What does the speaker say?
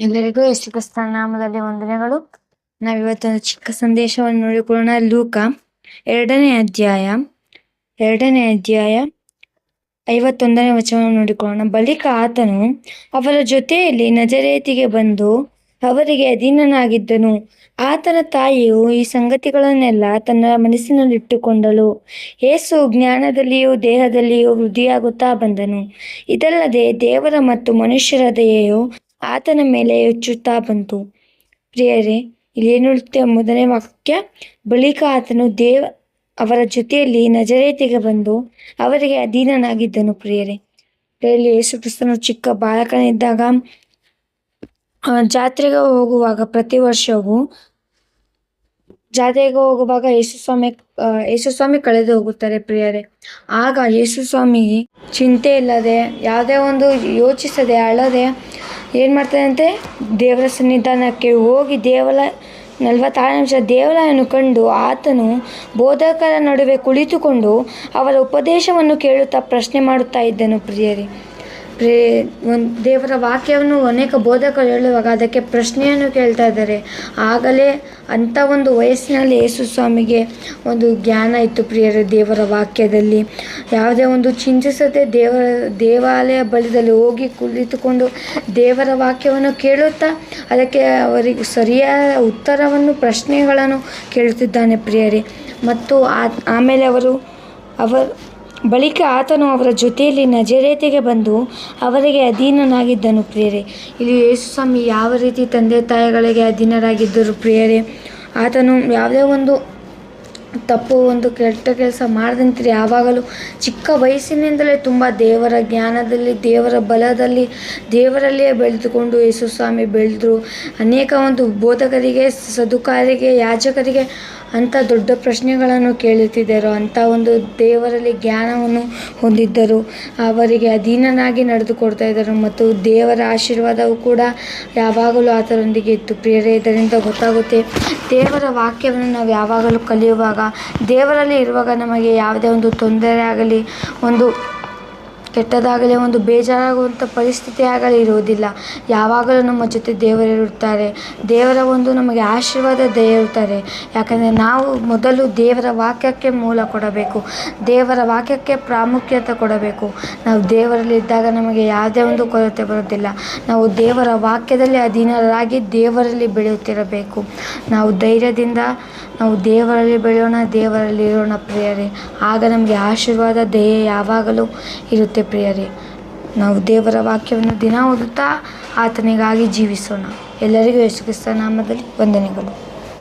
ಎಲ್ಲರಿಗೂ ಯೇಸು ಕ್ರಿಸ್ತನ ನಾಮದಲ್ಲಿ ವಂದನೆಗಳು. ನಾವಿವತ್ತೊಂದು ಚಿಕ್ಕ ಸಂದೇಶವನ್ನು ನೋಡಿಕೊಳ್ಳೋಣ. ಲೂಕ ಎರಡನೇ ಅಧ್ಯಾಯ ಎರಡನೇ ಅಧ್ಯಾಯ ಐವತ್ತೊಂದನೇ ವಚನವನ್ನು ನೋಡಿಕೊಳ್ಳೋಣ. ಬಳಿಕ ಆತನು ಅವರ ಜೊತೆಯಲ್ಲಿ ನಜರೇತಿಗೆ ಬಂದು ಅವರಿಗೆ ಅಧೀನನಾಗಿದ್ದನು. ಆತನ ತಾಯಿಯು ಈ ಸಂಗತಿಗಳನ್ನೆಲ್ಲ ತನ್ನ ಮನಸ್ಸಿನಲ್ಲಿಟ್ಟುಕೊಂಡಳು ಏಸು ಜ್ಞಾನದಲ್ಲಿಯೂ ದೇಹದಲ್ಲಿಯೂ ವೃದ್ಧಿಯಾಗುತ್ತಾ ಬಂದನು. ಇದಲ್ಲದೆ ದೇವರ ಮತ್ತು ಮನುಷ್ಯರ ದಯೆಯು ಆತನ ಮೇಲೆ ಹೆಚ್ಚುತ್ತಾ ಬಂತು. ಪ್ರಿಯರೇ ಇಲ್ಲಿ ಏನು ಹೇಳುತ್ತೆ ಮೊದಲನೇ ವಾಕ್ಯ ಬಳಿಕ ಆತನು ದೇವ ಅವರ ಜೊತೆಯಲ್ಲಿ ನಜರೇತಿಗೆ ಬಂದು ಅವರಿಗೆ ಅಧೀನನಾಗಿದ್ದನು ಪ್ರಿಯರೇ. ಪ್ರಿಯರಲ್ಲಿ ಯೇಸು ಕ್ರಿಸ್ತನು ಚಿಕ್ಕ ಬಾಲಕನಿದ್ದಾಗ ಜಾತ್ರೆಗೆ ಹೋಗುವಾಗ ಪ್ರತಿ ವರ್ಷವೂ ಜಾತ್ರೆಗೆ ಹೋಗುವಾಗ ಯೇಸು ಸ್ವಾಮಿ ಆ, ಯೇಸು ಕಳೆದು ಹೋಗುತ್ತಾರೆ ಪ್ರಿಯರೇ. ಆಗ ಯೇಸು ಸ್ವಾಮಿ ಚಿಂತೆ ಇಲ್ಲದೆ ಯಾವುದೇ ಒಂದು ಯೋಚಿಸದೆ ಅಳದೆ ಏನು ಮಾಡ್ತಾನಂತೆ ದೇವರ ಸನ್ನಿಧಾನಕ್ಕೆ ಹೋಗಿ ದೇವಲ, ನಲವತ್ತಾರು ನಿಮಿಷ ದೇವರನ್ನು ಕಂಡು ಆತನು ಬೋಧಕರ ನಡುವೆ ಕುಳಿತುಕೊಂಡು ಅವರ ಉಪದೇಶವನ್ನು ಕೇಳುತ್ತಾ ಪ್ರಶ್ನೆ ಮಾಡುತ್ತಾ ಇದ್ದನು ಪ್ರಿಯರೇ. ಪ್ರೇ, ಒಂದು ದೇವರ ವಾಕ್ಯವನ್ನು ಅನೇಕ ಬೋಧಕರು ಹೇಳುವಾಗ ಅದಕ್ಕೆ ಪ್ರಶ್ನೆಯನ್ನು ಕೇಳ್ತಾ ಇದ್ದಾರೆ. ಆಗಲೇ ಅಂಥ ಒಂದು ವಯಸ್ಸಿನಲ್ಲಿ ಯೇಸು ಸ್ವಾಮಿಗೆ ಒಂದು ಜ್ಞಾನ ಇತ್ತು ಪ್ರಿಯರ ದೇವರ ವಾಕ್ಯದಲ್ಲಿ. ಯಾವುದೇ ಒಂದು ಚಿಂತಿಸದೆ ದೇವರ ದೇವಾಲಯ ಬಳಿದಲ್ಲಿ ಹೋಗಿ ಕುಳಿತುಕೊಂಡು ದೇವರ ವಾಕ್ಯವನ್ನು ಕೇಳುತ್ತಾ ಅದಕ್ಕೆ ಅವರಿಗೆ ಸರಿಯಾದ ಉತ್ತರವನ್ನು, ಪ್ರಶ್ನೆಗಳನ್ನು ಕೇಳುತ್ತಿದ್ದಾನೆ ಪ್ರಿಯರೇ. ಮತ್ತು ಆಮೇಲೆ ಅವರು ಅವರು ಬಳಿಕ ಆತನು ಅವರ ಜೊತೆಯಲ್ಲಿ ನಜರೇತಿಗೆ ಬಂದು ಅವರಿಗೆ ಅಧೀನನಾಗಿದ್ದನು ಪ್ರಿಯರೇ. ಇಲ್ಲಿ ಯೇಸು ಸ್ವಾಮಿ ಯಾವ ರೀತಿ ತಂದೆ ತಾಯಿಗಳಿಗೆ ಅಧೀನರಾಗಿದ್ದರು ಪ್ರಿಯರೇ? ಆತನು ಯಾವುದೇ ಒಂದು ತಪ್ಪು, ಒಂದು ಕೆಟ್ಟ ಕೆಲಸ ಮಾಡದಂತೀರಿ ಯಾವಾಗಲೂ ಚಿಕ್ಕ ವಯಸ್ಸಿನಿಂದಲೇ ತುಂಬ ದೇವರ ಜ್ಞಾನದಲ್ಲಿ, ದೇವರ ಬಲದಲ್ಲಿ, ದೇವರಲ್ಲಿಯೇ ಬೆಳೆದುಕೊಂಡು ಯೇಸು ಸ್ವಾಮಿ ಬೆಳೆದರು. ಅನೇಕ ಒಂದು ಬೋಧಕರಿಗೆ, ಸದುಕಾರಿಗೆ, ಯಾಜಕರಿಗೆ ಅಂಥ ದೊಡ್ಡ ಪ್ರಶ್ನೆಗಳನ್ನು ಕೇಳುತ್ತಿದ್ದರು. ಅಂಥ ಒಂದು ದೇವರಲ್ಲಿ ಜ್ಞಾನವನ್ನು ಹೊಂದಿದ್ದರು. ಅವರಿಗೆ ಅಧೀನನಾಗಿ ನಡೆದುಕೊಡ್ತಾ ಇದ್ದರು ಮತ್ತು ದೇವರ ಆಶೀರ್ವಾದವು ಕೂಡ ಯಾವಾಗಲೂ ಆತರೊಂದಿಗೆ ಇತ್ತು. ಪ್ರಿಯರೇ, ಇದರಿಂದ ಗೊತ್ತಾಗುತ್ತೆ, ದೇವರ ವಾಕ್ಯವನ್ನು ನಾವು ಯಾವಾಗಲೂ ಕಲಿಯುವಾಗ, ದೇವರಲ್ಲಿ ಇರುವಾಗ ನಮಗೆ ಯಾವುದೇ ಒಂದು ತೊಂದರೆ ಆಗಲಿ, ಒಂದು ಕೆಟ್ಟದಾಗಲಿ, ಒಂದು ಬೇಜಾರಾಗುವಂಥ ಪರಿಸ್ಥಿತಿ ಆಗಲಿ ಇರುವುದಿಲ್ಲ. ಯಾವಾಗಲೂ ನಮ್ಮ ಜೊತೆ ದೇವರಿರುತ್ತಾರೆ ದೇವರ ಒಂದು ನಮಗೆ ಆಶೀರ್ವಾದ ಇರುತ್ತಾರೆ. ಯಾಕಂದರೆ ನಾವು ಮೊದಲು ದೇವರ ವಾಕ್ಯಕ್ಕೆ ಮೂಲ ಕೊಡಬೇಕು. ದೇವರ ವಾಕ್ಯಕ್ಕೆ ಪ್ರಾಮುಖ್ಯತೆ ಕೊಡಬೇಕು. ನಾವು ದೇವರಲ್ಲಿ ಇದ್ದಾಗ ನಮಗೆ ಯಾವುದೇ ಒಂದು ಕೊರತೆ ಬರೋದಿಲ್ಲ ನಾವು ದೇವರ ವಾಕ್ಯದಲ್ಲಿ ಅಧೀನರಾಗಿ ದೇವರಲ್ಲಿ ಬೆಳೆಯುತ್ತಿರಬೇಕು. ನಾವು ಧೈರ್ಯದಿಂದ ನಾವು ದೇವರಲ್ಲಿ ಬೆಳೆಯೋಣ, ದೇವರಲ್ಲಿ ಇರೋಣ ಪ್ರಿಯರೇ. ಆಗ ನಮಗೆ ಆಶೀರ್ವಾದ, ದಯೆ ಯಾವಾಗಲೂ ಇರುತ್ತೆ. ಪ್ರಿಯರೇ? ನಾವು ದೇವರ ವಾಕ್ಯವನ್ನು ದಿನ ಓದುತ್ತಾ ಆತನಿಗಾಗಿ ಜೀವಿಸೋಣ. ಎಲ್ಲರಿಗೂ ಯೇಸು ನಾಮದಲ್ಲಿ ವಂದನೆಗಳು.